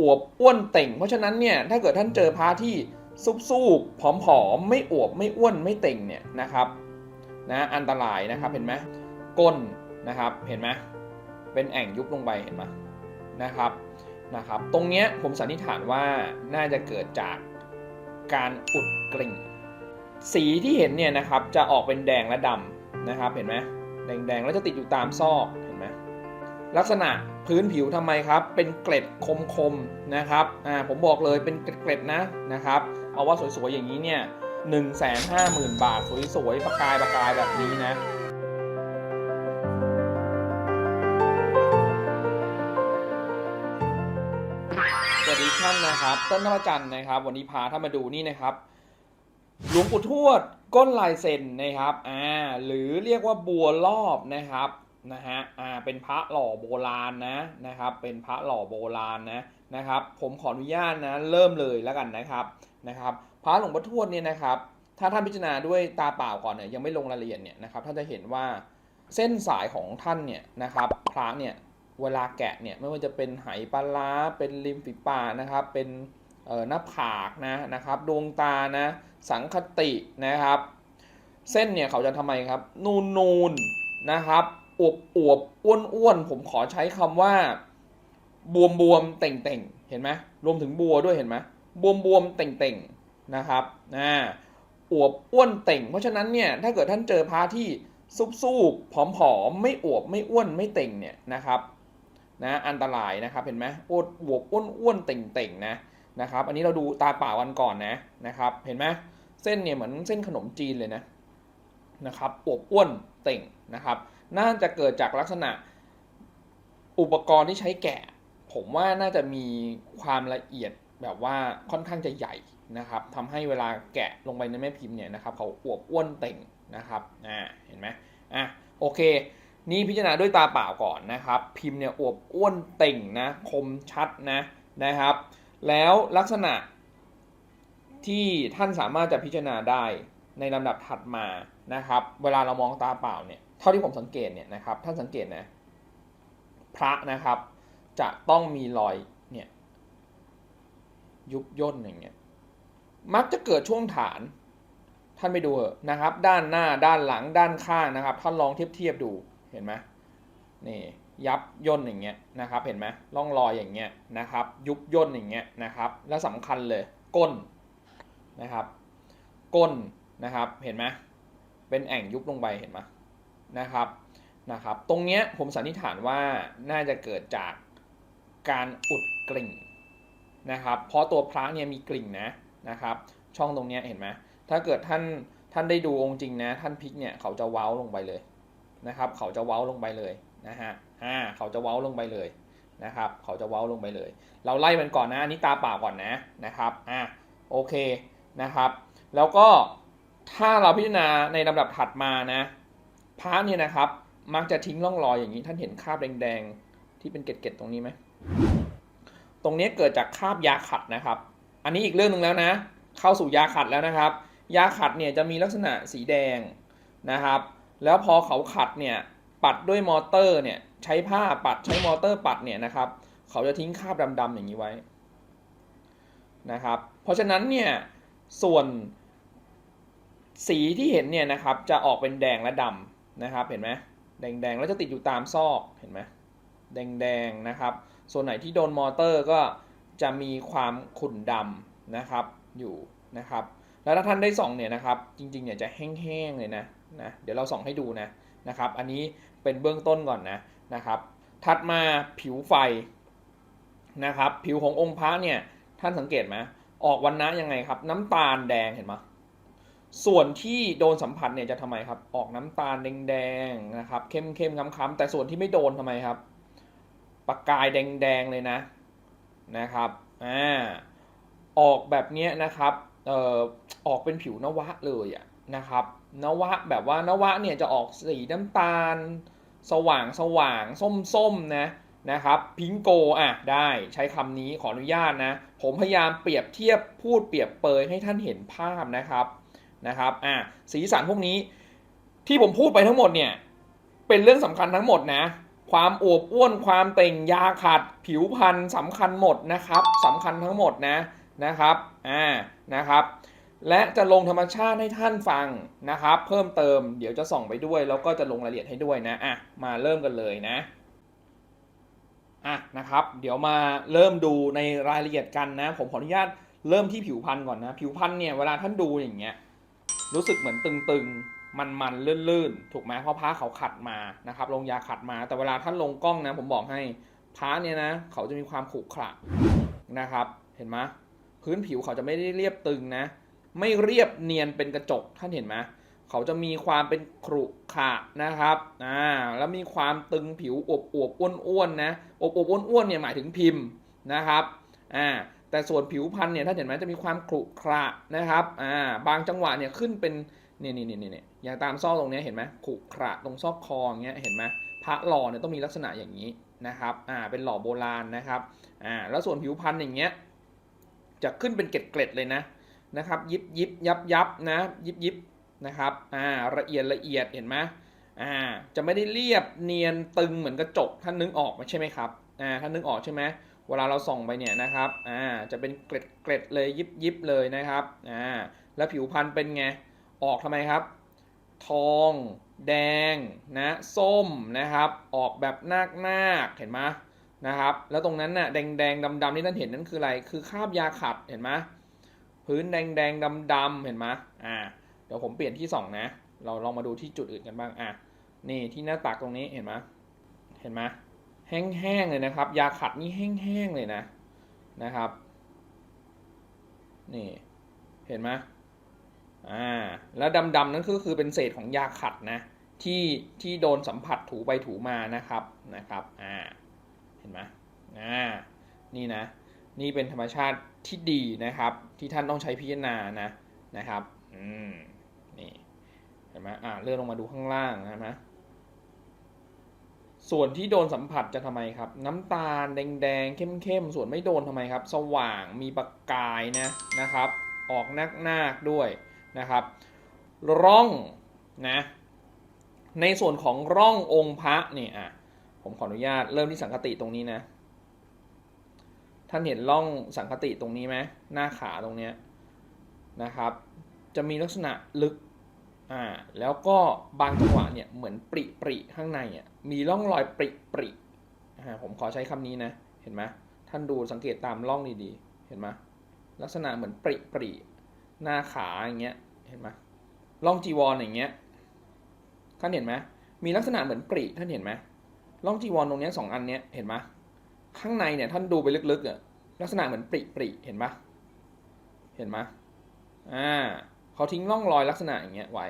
อวบอ้วนเต่ง เพราะฉะนั้นเนี่ยถ้าเกิดท่านเจอพระที่ซุบซูบผอมๆไม่อวบไม่อ้วนไม่เต่งเนี่ยนะครับนะอันตรายนะครับเห็นไหมก้นนะครับเห็นไหมเป็นแอ่งยุบลงไปเห็นไหมนะครับนะครับ ตรงเนี้ยผมสันนิษฐานว่าน่าจะเกิดจากการอุดกริ่ง สีที่เห็นเนี่ยนะครับจะออกเป็นแดงและดำนะครับเห็นไหมแดงๆแล้วจะติดอยู่ตามซอกเห็นไหมลักษณะ พื้นผิวทำไมครับ เป็นเกล็ดคมๆนะครับอ่าผมบอกเลยเป็นเกล็ดๆนะนะครับ เอาว่าสวยๆอย่างนี้เนี่ยหนึ่งแสนห้าหมื่นบาทสวยๆประกายประกายแบบนี้นะสวัสดีท่านนะครับต้นนวจันทร์นะครับ วันนี้พาท่านมาดูนี่นะครับ หลวงปู่ทวดก้นลายเซ็นนะครับอ่าหรือเรียกว่าบัวรอบนะครับ นะฮะ อ่า เป็นพระหล่อโบราณนะนะครับ เป็นพระหล่อโบราณนะนะครับ ผมขออนุญาตนะเริ่มเลยแล้วกันนะครับนะครับ พระหลวงปู่ทวดเนี่ยนะครับ ถ้าท่านพิจารณาด้วยตาเปล่าก่อนเนี่ยยังไม่ลงรายละเอียดเนี่ยนะครับท่านจะเห็นว่าเส้นสายของท่านเนี่ยนะครับพระเนี่ยเวลาแกะเนี่ยไม่ว่าจะเป็นไหปลาร้าเป็นริมฝีปากนะครับ เป็นเอ่อหน้าผากนะนะครับดวงตานะสังคตินะครับ เส้นเนี่ยเขาจะทำไมครับ นูนนูนนะครับ อวบอวบอ้วนอ้วนผมขอใช้คำว่า บวมบวมเต่งเต่งเห็นไหมรวมถึงบัวด้วยเห็นไหมบวมบวมเต่งเต่งนะครับอ่าอวบอ้วนเต่ง เพราะฉะนั้นเนี่ยถ้าเกิดท่านเจอพระที่ซุบซูบผอมผอมไม่อวบไม่อ้วนไม่เต่งเนี่ยนะครับนะอันตรายนะครับเห็นไหมอวบอวบอ้วนอ้วนเต่งเต่งนะนะครับ อันนี้เราดูตาเปล่ากันก่อนนะนะครับ เห็นไหมเส้นเนี่ยเหมือนเส้นขนมจีนเลยนะนะครับอวบอ้วนเต่งนะครับ น่าจะเกิดจากลักษณะอุปกรณ์ที่ใช้แกะ ผมว่าน่าจะมีความละเอียดแบบว่าค่อนข้างจะใหญ่นะครับทำให้เวลาแกะลงไปในแม่พิมพ์เนี่ยนะครับเขาอวบอ้วนเต่งนะครับอ่าเห็นไหมอะโอเค นี่พิจารณาด้วยตาเปล่าก่อนนะครับ พิมพ์เนี่ยอวบอ้วนเต่งนะคมชัดนะนะครับ แล้วลักษณะที่ท่านสามารถจะพิจารณาได้ในลำดับถัดมานะครับ เวลาเรามองตาเปล่าเนี่ย เท่าที่ผมสังเกตเนี่ยนะครับท่านสังเกตนะพระนะครับจะต้องมีรอยเนี่ยยุบย่นอย่างเงี้ยมักจะเกิดช่วงฐาน ท่านไปดูเถอะนะครับ ด้านหน้าด้านหลังด้านข้างนะครับ ท่านลองเทียบเทียบดูเห็นไหมนี่ยับย่นอย่างเงี้ยนะครับ เห็นไหมร่องรอยอย่างเงี้ยนะครับ ยุบย่นอย่างเงี้ยนะครับ และสำคัญเลยก้นนะครับ ก้นนะครับเห็นไหมเป็นแอ่งยุบลงไปเห็นไหม นะครับนะครับตรงเนี้ยผมสันนิษฐานว่าน่าจะเกิดจากการอุดกลิ่งนะครับเพราะตัวพระเนี่ยมีกลิ่งนะนะครับช่องตรงเนี้ยเห็นไหมถ้าเกิดท่านท่านได้ดูองค์จริงนะท่านพลิกเนี่ยเขาจะเว้าลงไปเลยนะครับเขาจะเว้าลงไปเลยนะฮะอ่าเขาจะเว้าลงไปเลยนะครับเขาจะเว้าลงไปเลย เราไล่มันก่อนนะอันนี้ตาป่าก่อนนะนะครับอ่าโอเคนะครับ แล้วก็ถ้าเราพิจารณาในลำดับถัดมานะ พระเนี่ยนะครับ มักจะทิ้งร่องรอยอย่างนี้ ท่านเห็นคราบแดงๆ ที่เป็นเกล็ดๆตรงนี้ไหม ตรงนี้เกิดจากคราบยาขัดนะครับ อันนี้อีกเรื่องหนึ่งแล้วนะ เข้าสู่ยาขัดแล้วนะครับ ยาขัดเนี่ยจะมีลักษณะสีแดงนะครับ แล้วพอเขาขัดเนี่ยปัดด้วยมอเตอร์เนี่ยใช้ผ้าปัดใช้มอเตอร์ปัดเนี่ยนะครับ เขาจะทิ้งคราบดำๆอย่างนี้ไว้นะครับ เพราะฉะนั้นเนี่ยส่วนสีที่เห็นเนี่ยนะครับจะออกเป็นแดงและดำ นะครับเห็นไหมแดงๆแล้วจะติดอยู่ตามซอกเห็นไหมแดงๆนะครับ ส่วนไหนที่โดนมอเตอร์ก็จะมีความขุ่นดำนะครับอยู่นะครับ แล้วถ้าท่านได้ส่องเนี่ยนะครับจริงๆเนี่ยจะแห้งๆเลยนะนะเดี๋ยวเราส่องให้ดูนะนะครับ อันนี้เป็นเบื้องต้นก่อนนะนะครับ ถัดมาผิวไฟนะครับ ผิวขององค์พระเนี่ยท่านสังเกตไหมออกวันนะยังไงครับ น้ำตาลแดงเห็นไหม ส่วนที่โดนสัมผัสเนี่ยจะทำไมครับ ออกน้ำตาลแดงๆนะครับเข้มเข้มๆค้ำๆแต่ส่วนที่ไม่โดนทำไมครับประกายแดงๆเลยนะนะครับอ่าออกแบบเนี้ยนะครับเอ่อออกเป็นผิวนวะเลยอะนะครับนวะแบบว่านวะเนี่ยจะออกสีน้ำตาล สว่างสว่างส้มส้มๆนะนะครับพิงโกอะได้ใช้คำนี้ขออนุญาตนะ ผมพยายามเปรียบเทียบพูดเปรียบเปยให้ท่านเห็นภาพนะครับ นะครับอะสีสันพวกนี้ที่ผมพูดไปทั้งหมดเนี่ยเป็นเรื่องสำคัญทั้งหมดนะ ความอวบอ้วนความเต่งยาขัด ผิวพรรณสำคัญหมดนะครับสำคัญทั้งหมดนะนะครับอ่านะครับ และจะลงธรรมชาติให้ท่านฟังนะครับ เพิ่มเติมเดี๋ยวจะส่องไปด้วย แล้วก็จะลงรายละเอียดให้ด้วยนะอะมาเริ่มกันเลยนะอะนะครับ เดี๋ยวมาเริ่มดูในรายละเอียดกันนะ ผมขออนุญาตเริ่มที่ผิวพรรณก่อนนะ ผิวพรรณเนี่ยเวลาท่านดูอย่างเงี้ย รู้สึกเหมือนตึงๆ มันๆ ลื่นๆ ถูกไหมเพราะพ้าเขาขัดมานะครับลงยาขัดมา แต่เวลาท่านลงกล้องนะผมบอกให้พ้าเนี่ยนะเขาจะมีความขรุขระนะครับเห็นไหมพื้นผิวเขาจะไม่ได้เรียบตึงนะ ไม่เรียบเนียนเป็นกระจกท่านเห็นไหมเขาจะมีความเป็นขรุขระนะครับอ่าแล้วมีความตึงผิวอวบอวบอ้วนอ้วนๆนะอวบอวบอ้วนอ้วนๆเนี่ยหมายถึงพิมพ์นะครับอ่า แต่ส่วนผิวพรรณเนี่ยท่าเห็นไหมจะมีความขรุขระนะครับอ่าบางจังหวะเนี่ยขึ้นเป็นเนี่ยเนี่ยเนี่ยเนี่ยอย่างตามซอกตรงนี้เห็นไหมขรุขระตรงซอกคออย่างเงี้ยเห็นไหมพระหล่อเนี่ยต้องมีลักษณะอย่างนี้นะครับอ่าเป็นหล่อโบราณนะครับอ่าแล้วส่วนผิวพรรณอย่างเงี้ยจะขึ้นเป็นเกล็ดๆเลยนะนะครับยิบยิบยับยับนะยิบยิบนะครับอ่าละเอียดละเอียดเห็นไหมอ่าจะไม่ได้เรียบเนียนตึงเหมือนกระจกท่านนึกออกไหมใช่ไหมครับอ่าท่านนึกออกใช่ไหม เวลาเราส่องไปเนี่ยนะครับอ่าจะเป็นเกล็ดเกล็ดเลยยิบยิบเลยนะครับอ่าแล้วผิวพรรณเป็นไง ออกทำไมครับ ทอง แดงนะส้มนะครับ ออกแบบนาคนาคเห็นไหมนะครับ แล้วตรงนั้นน่ะแดงแดงดำดำที่ท่านเห็นนั่นคืออะไร คือคราบยาขัดเห็นไหมพื้นแดงแดงดำดำเห็นไหมอ่าเดี๋ยวผมเปลี่ยนที่ส่องนะ เราลองมาดูที่จุดอื่นกันบ้างอะนี่ที่หน้าตักตรงนี้เห็นไหมเห็นไหม แห้งๆเลยนะครับ ยาขัดนี่แห้งๆเลยนะนะครับ นี่เห็นไหมอ่าแล้วดำๆนั่นก็คือเป็นเศษของยาขัดนะที่ที่โดนสัมผัสถูไปถูมานะครับนะครับอ่าเห็นไหมอ่านี่นะนี่เป็นธรรมชาติที่ดีนะครับ ที่ท่านต้องใช้พิจารณานะนะครับอืมนี่เห็นไหมอ่าเลื่อนลงมาดูข้างล่างนะเห็นไหม ส่วนที่โดนสัมผัสจะทำไมครับ น้ำตาลแดงๆเข้มๆส่วนไม่โดนทำไมครับ สว่างมีประกายนะนะครับ ออกนักนาคๆด้วยนะครับ ร่องนะในส่วนของร่ององค์พระเนี่ยอะผมขออนุญาตเริ่มที่สังคติตรงนี้นะท่านเห็นร่องสังคติตรงนี้ไหมหน้าขาตรงเนี้ยนะครับ จะมีลักษณะลึก อ่าแล้วก็บางจังหวะเนี่ยเหมือนปริปริข้างในอะมีร่องรอยปริปริอ่าผมขอใช้คำนี้นะ เห็นไหมท่านดูสังเกตตามร่องดีๆ เห็นไหมลักษณะเหมือนปริปริหน้าขาอย่างเงี้ยเห็นไหมร่องจีวรอย่างเงี้ยท่านเห็นไหมมีลักษณะเหมือนปริท่านเห็นไหมร่องจีวรตรงเนี้ยสองอันเนี้ยเห็นไหมข้างในเนี่ยท่านดูไปลึกๆอะลักษณะเหมือนปริปริเห็นปะเห็นไหมอ่า เขาทิ้งร่องรอยลักษณะอย่างเงี้ยไว้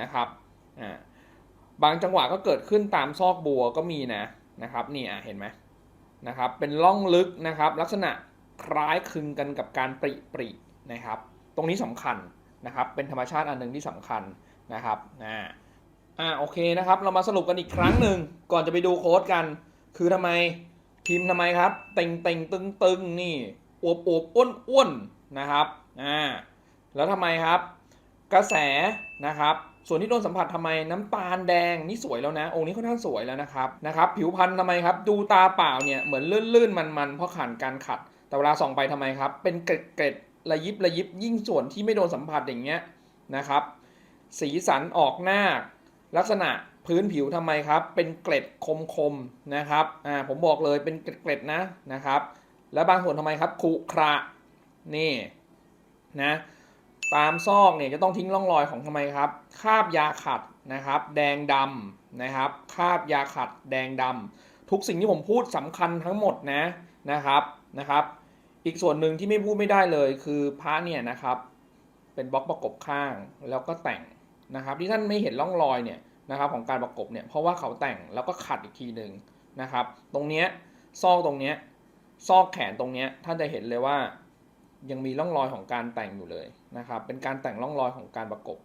นะครับอ่าบางจังหวะก็เกิดขึ้นตามซอกบัวก็มีนะนะครับนี่อะเห็นไหมนะครับเป็นร่องลึกนะครับ ลักษณะคล้ายคลึงกันกับการปริปรินะครับ ตรงนี้สำคัญนะครับ เป็นธรรมชาติอันหนึ่งที่สำคัญนะครับอ่าอ่าโอเคนะครับ เรามาสรุปกันอีกครั้งหนึ่งก่อนจะไปดูโค้ดกัน คือทำไมพิมพ์ทำไมครับ เต่งเต่งตึงตึงนี่อวบอวบอ้วนอ้วนนะครับอ่า แล้วทำไมครับ กระแสนะครับ ส่วนที่โดนสัมผัสทำไมน้ำตาลแดงนี่สวยแล้วนะ องค์นี้ค่อนข้างสวยแล้วนะครับนะครับ ผิวพรรณทำไมครับ ดูตาเปล่าเนี่ยเหมือนลื่นๆมันๆเพราะผ่านการขัด แต่เวลาส่องไปทำไมครับ เป็นเกล็ดๆระยิบระยิบยิ่งส่วนที่ไม่โดนสัมผัสอย่างเงี้ยนะครับ สีสันออกหน้าลักษณะพื้นผิวทำไมครับ เป็นเกล็ดคมๆนะครับอ่าผมบอกเลยเป็นเกล็ดๆนะนะครับ แล้วบางส่วนทำไมครับขรุขระนี่นะ ตามซอกเนี่ยจะต้องทิ้งร่องรอยของทำไมครับคราบยาขัดนะครับ แดงดำนะครับคราบยาขัด แดงดำทุกสิ่งที่ผมพูดสำคัญทั้งหมดนะนะครับนะครับ อีกส่วนหนึ่งที่ไม่พูดไม่ได้เลยคือพระเนี่ยนะครับ เป็นบล็อกประกบข้างแล้วก็แต่งนะครับ ที่ท่านไม่เห็นร่องรอยเนี่ยนะครับของการประกบเนี่ยเพราะว่าเขาแต่งแล้วก็ขัดอีกทีหนึ่งนะครับ ตรงเนี้ยซอกตรงเนี้ยซอกแขนตรงเนี้ยท่านจะเห็นเลยว่า ยังมีร่องรอยของการแต่งอยู่เลยนะครับ เป็นการแต่งร่องรอยของการประกบ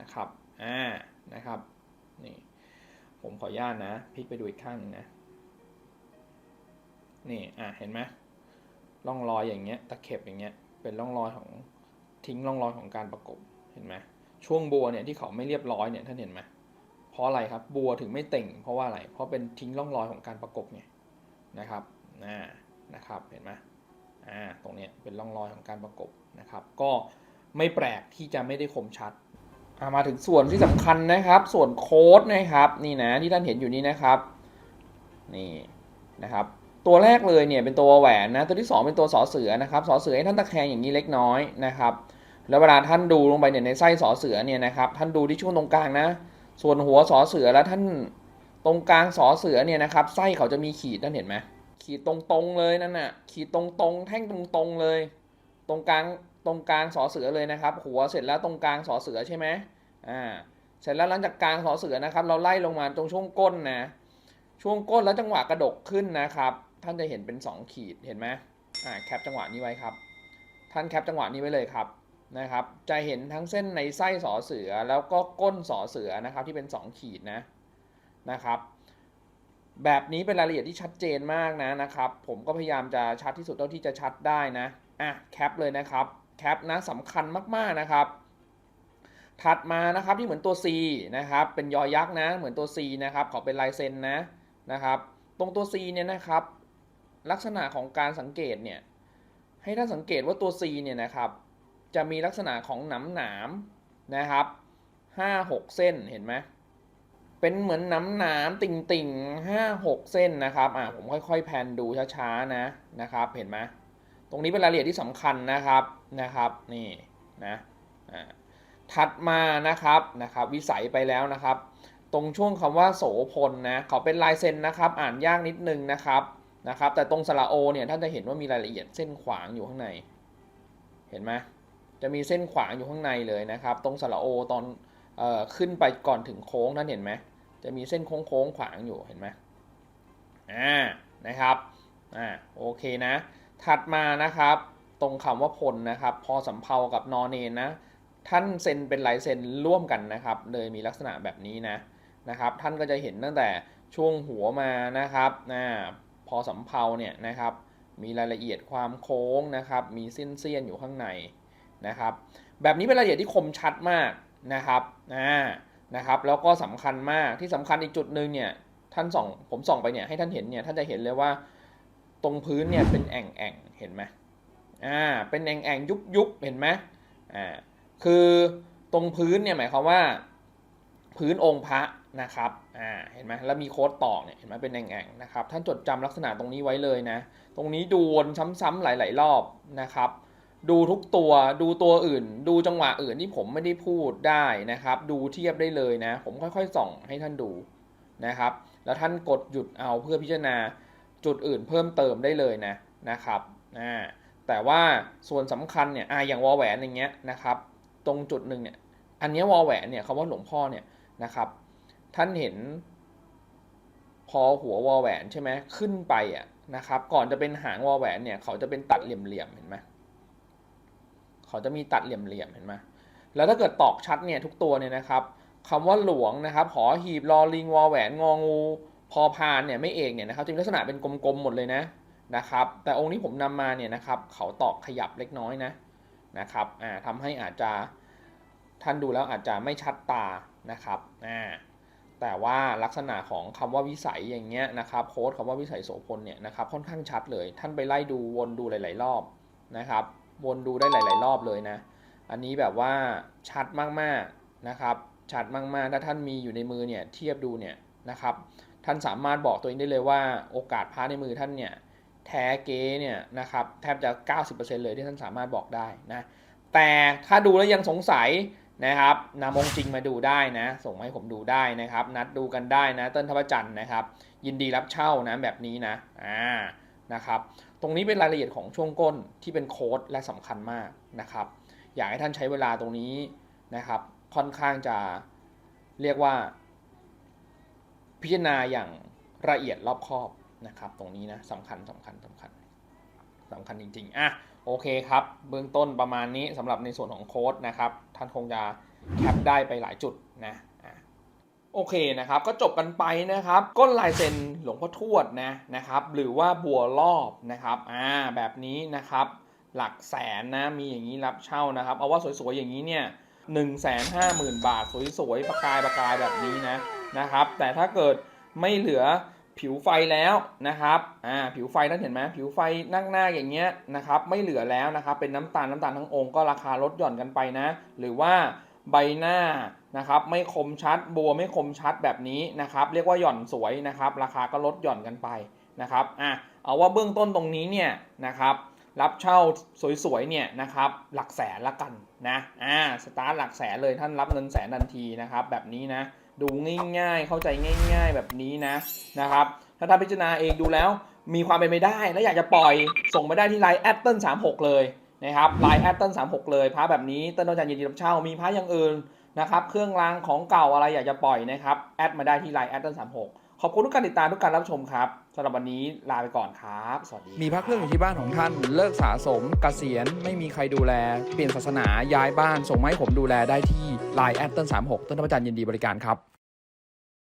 นะครับ อ่า นะครับ นี่ ผมขออนุญาตนะ พลิกไปดูอีกข้างหนึงนะ นี่ อ่าเห็นไหมร่องรอยอย่างเงี้ย ตะเข็บอย่างเงี้ย เป็นร่องรอยของทิ้งร่องรอยของการประกบ เห็นไหมช่วงบัวเนี่ยที่เขาไม่เรียบร้อยเนี่ยท่านเห็นไหมเพราะอะไรครับ บัวถึงไม่เต่ง เพราะว่าอะไร เพราะเป็นทิ้งร่องรอยของการประกบไงนะครับ อ่า นะครับ เห็นไหม อ่าตรงเนี้ยเป็นร่องรอยของการประกบนะครับ ก็ไม่แปลกที่จะไม่ได้คมชัดอ่ามาถึงส่วนที่สำคัญนะครับ ส่วนโค้ดนะครับ นี่นะที่ท่านเห็นอยู่นี้นะครับ นี่นะครับ ตัวแรกเลยเนี่ยเป็นตัวแหวนนะตัวที่สองเป็นตัวสอเสือนะครับสอเสือให้ท่านตะแคงอย่างนี้เล็กน้อยนะครับ แล้วเวลาท่านดูลงไปเนี่ยในไส้สอเสือเนี่ยนะครับ ท่านดูที่ช่วงตรงกลางนะ ส่วนหัวสอเสือแล้วท่านตรงกลางสอเสือเนี่ยนะครับ ไส้เขาจะมีขีดท่านเห็นไหม ขีดตรงๆเลยนั่นน่ะ ขีดตรงๆ แท่งตรงๆเลย ตรงกลางตรงกลางสอเสือเลยนะครับ หัวเสร็จแล้วตรงกลางสอเสือใช่ไหมอ่าเสร็จแล้วหลังจากกลางสอเสือนะครับ เราไล่ลงมาตรงช่วงก้นนะช่วงก้นแล้วจังหวะกระดกขึ้นนะครับ ท่านจะเห็นเป็น 2 ขีดเห็นไหมอ่าแคปจังหวะนี้ไว้ครับ ท่านแคปจังหวะนี้ไว้เลยครับนะครับ จะเห็นทั้งเส้นในไส้สอเสือแล้วก็ก้นสอเสือนะครับที่เป็น 2 ขีดนะนะครับ แบบนี้เป็นรายละเอียดที่ชัดเจนมากนะนะครับ ผมก็พยายามจะชัดที่สุดเท่าที่จะชัดได้นะอะแคปเลยนะครับแคปนะสำคัญมากๆนะครับ ถัดมานะครับที่เหมือนตัว C นะครับเป็นยอยักษ์นะเหมือนตัว C นะครับขอเป็นลายเซ็นนะนะครับ ตรงตัว C เนี่ยนะครับ ลักษณะของการสังเกตเนี่ยให้ท่านสังเกตว่าตัว C เนี่ยนะครับ จะมีลักษณะของหนามหนามๆนะครับห้าหกเส้นเห็นไหม เป็นเหมือนนามหนามติ่งติ่งห้าหกเส้นนะครับ อ่าผมค่อยๆแพนดูช้าๆนะนะครับ เห็นไหมตรงนี้เป็นรายละเอียดที่สำคัญนะครับนะครับ นี่นะอ่าถัดมานะครับนะครับวิสัยไปแล้วนะครับ ตรงช่วงคำว่าโสพลนะเขาเป็นลายเซ็นนะครับ อ่านยากนิดนึงนะครับนะครับ แต่ตรงสระโอเนี่ยท่านจะเห็นว่ามีรายละเอียดเส้นขวางอยู่ข้างใน เห็นไหมจะมีเส้นขวางอยู่ข้างในเลยนะครับ ตรงสระโอตอนออขึ้นไปก่อนถึงโค้งท่านเห็นไหม จะมีเส้นโค้งโค้งขวางอยู่เห็นไหมอ่านะครับอ่าโอเคนะ ถัดมานะครับ ตรงคำว่าพลนะครับ พอสำเพากับนอนเนนนะ ท่านเซ็นเป็นลายเซ็นร่วมกันนะครับ เลยมีลักษณะแบบนี้นะนะครับ ท่านก็จะเห็นตั้งแต่ช่วงหัวมานะครับนะพอสำเพาเนี่ยนะครับ มีรายละเอียดความโค้งนะครับ มีเส้นเสี้ยนอยู่ข้างในนะครับ แบบนี้เป็นรายละเอียดที่คมชัดมากนะครับอ่า นะครับ แล้วก็สำคัญมากที่สำคัญอีกจุดหนึ่งเนี่ยท่านส่องผมส่องไปเนี่ยให้ท่านเห็นเนี่ยท่านจะเห็นเลยว่าตรงพื้นเนี่ยเป็นแอ่งแอ่งเห็นไหมอ่าเป็นแอ่งแอ่งยุบยุบเห็นไหมอ่าคือตรงพื้นเนี่ยหมายความว่า พื้นองค์พระนะครับอ่าเห็นไหมแล้วมีโค้ดตอกเนี่ยเห็นไหมเป็นแอ่งๆนะครับท่านจดจำลักษณะตรงนี้ไว้เลยนะ ตรงนี้ดูวนซ้ำๆหลาย ๆ รอบนะครับ ดูทุกตัวดูตัวอื่น ดูจังหวะอื่นที่ผมไม่ได้พูดได้นะครับ ดูเทียบได้เลยนะ ผมค่อยๆ ส่องให้ท่านดูนะครับ แล้วท่านกดหยุดเอาเพื่อพิจารณาจุดอื่นเพิ่มเติมได้เลยนะนะครับอ่าแต่ว่าส่วนสำคัญเนี่ยอ่าอย่างวอแหวนอย่างเงี้ยนะครับ ตรงจุดหนึ่งเนี่ยอันเนี้ยวอแหวนเนี่ยคำว่าหลวงพ่อเนี่ยนะครับ ท่านเห็น พอหัววอแหวนใช่ไหมขึ้นไปอะนะครับ ก่อนจะเป็นหางวอแหวนเนี่ยเขาจะเป็นตัดเหลี่ยมๆเห็นไหม เขาจะมีตัดเหลี่ยมๆเห็นไหมแล้วถ้าเกิดตอกชัดเนี่ยทุกตัวเนี่ยนะครับคำว่าหลวงนะครับหอหีบลอลิงวอแหวนงองู พอพานเนี่ยไม่เอกเนี่ยนะครับจะมีลักษณะเป็นกลมๆหมดเลยนะนะครับ แต่องค์ที่ผมนำมาเนี่ยนะครับ เขาตอกขยับเล็กน้อยนะนะครับอ่าทำให้อาจจะท่านดูแล้วอาจจะไม่ชัดตานะครับอ่าแต่ว่าลักษณะของคำว่าวิสัยอย่างเงี้ยนะครับโค้ดคำว่าวิสัยโสพลเนี่ยนะครับค่อนข้างชัดเลย ท่านไปไล่ดูวนดูหลาย ๆ รอบนะครับ วนดูได้หลาย ๆ รอบเลยนะ อันนี้แบบว่าชัดมากๆนะครับชัดมากๆ ถ้าท่านมีอยู่ในมือเนี่ยเทียบดูเนี่ยนะครับท่านสามารถบอกตัวเองได้เลยว่าโอกาสพาในมือท่านเนี่ยแท้เก๊เนี่ยนะครับแทบจะ 90%เลยที่ท่านสามารถบอกได้นะแต่ถ้าดูแล้วยังสงสัยนะครับนำองจริงมาดูได้นะ ส่งให้ผมดูได้นะครับ นัดดูกันได้นะเต้นทวจันทร์นะครับ ยินดีรับเช่านะแบบนี้นะอ่านะครับ ตรงนี้เป็นรายละเอียดของช่วงก้นที่เป็นโค้ดและสำคัญมากนะครับ อยากให้ท่านใช้เวลาตรงนี้นะครับ ค่อนข้างจะเรียกว่า พิจารณาอย่างละเอียดรอบคอบนะครับ ตรงนี้นะสำคัญสำคัญสำคัญสำคัญจริงๆอะโอเคครับ เบื้องต้นประมาณนี้สำหรับในส่วนของโค้ดนะครับ ท่านคงจะแคปได้ไปหลายจุดนะ โอเคนะครับก็จบกันไปนะครับก้นลายเซ็นหลวงพ่อทวดนะนะครับหรือว่าบัวรอบนะครับอ่าแบบนี้นะครับหลักแสนนะมีอย่างนี้รับเช่านะครับ เอาว่าสวยๆอย่างนี้เนี่ยหนึ่งแสนห้าหมื่นบาทสวยๆประกายประกายแบบนี้นะนะครับแต่ถ้าเกิดไม่เหลือผิวไฟแล้วนะครับอ่าผิวไฟนั่นเห็นไหมผิวไฟนั่งหน้าอย่างเงี้ยนะครับไม่เหลือแล้วนะครับเป็นน้ำตาลน้ำตาลทั้งองค์ก็ราคาลดหย่อนกันไปนะ หรือว่า ใบหน้านะครับไม่คมชัดบัวไม่คมชัดแบบนี้นะครับเรียกว่าหย่อนสวยนะครับ ราคาก็ลดหย่อนกันไปนะครับอะเอาว่าเบื้องต้นตรงนี้เนี่ยนะครับรับเช่าสวยๆเนี่ยนะครับหลักแสนละกันนะอ่าสตาร์ทหลักแสนเลยท่านรับเงินแสนทันทีนะครับแบบนี้นะดูง่ายๆ เข้าใจง่าย ๆ แบบนี้นะนะครับถ้าท่านพิจารณาเองดูแล้วมีความเป็นไปได้ และอยากจะปล่อยส่งมาได้ที่ไลน์แอตเติ้ลสามหกเลย นะครับไลน์แอตเติ้ลสามหกเลยพระแบบนี้เต้นต้องการยินดีรับเช่ามีพระอย่างอื่นนะครับเครื่องรางของเก่าอะไรอยากจะปล่อยนะครับแอดมาได้ที่ไลน์แอตเติ้ลสามหกขอบคุณทุกการติดตามทุกการรับชมครับสำหรับวันนี้ลาไปก่อนครับ สวัสดีมีพระเครื่องอยู่ที่บ้านของท่าน เลิกสะสมกเกษียณไม่มีใครดูแล เปลี่ยนศาสนาย้ายบ้านส่งมาให้ผมดูแลได้ที่ Line แอดเติ้ลสามหกต้นพระจันทร์ยินดีบริการครับ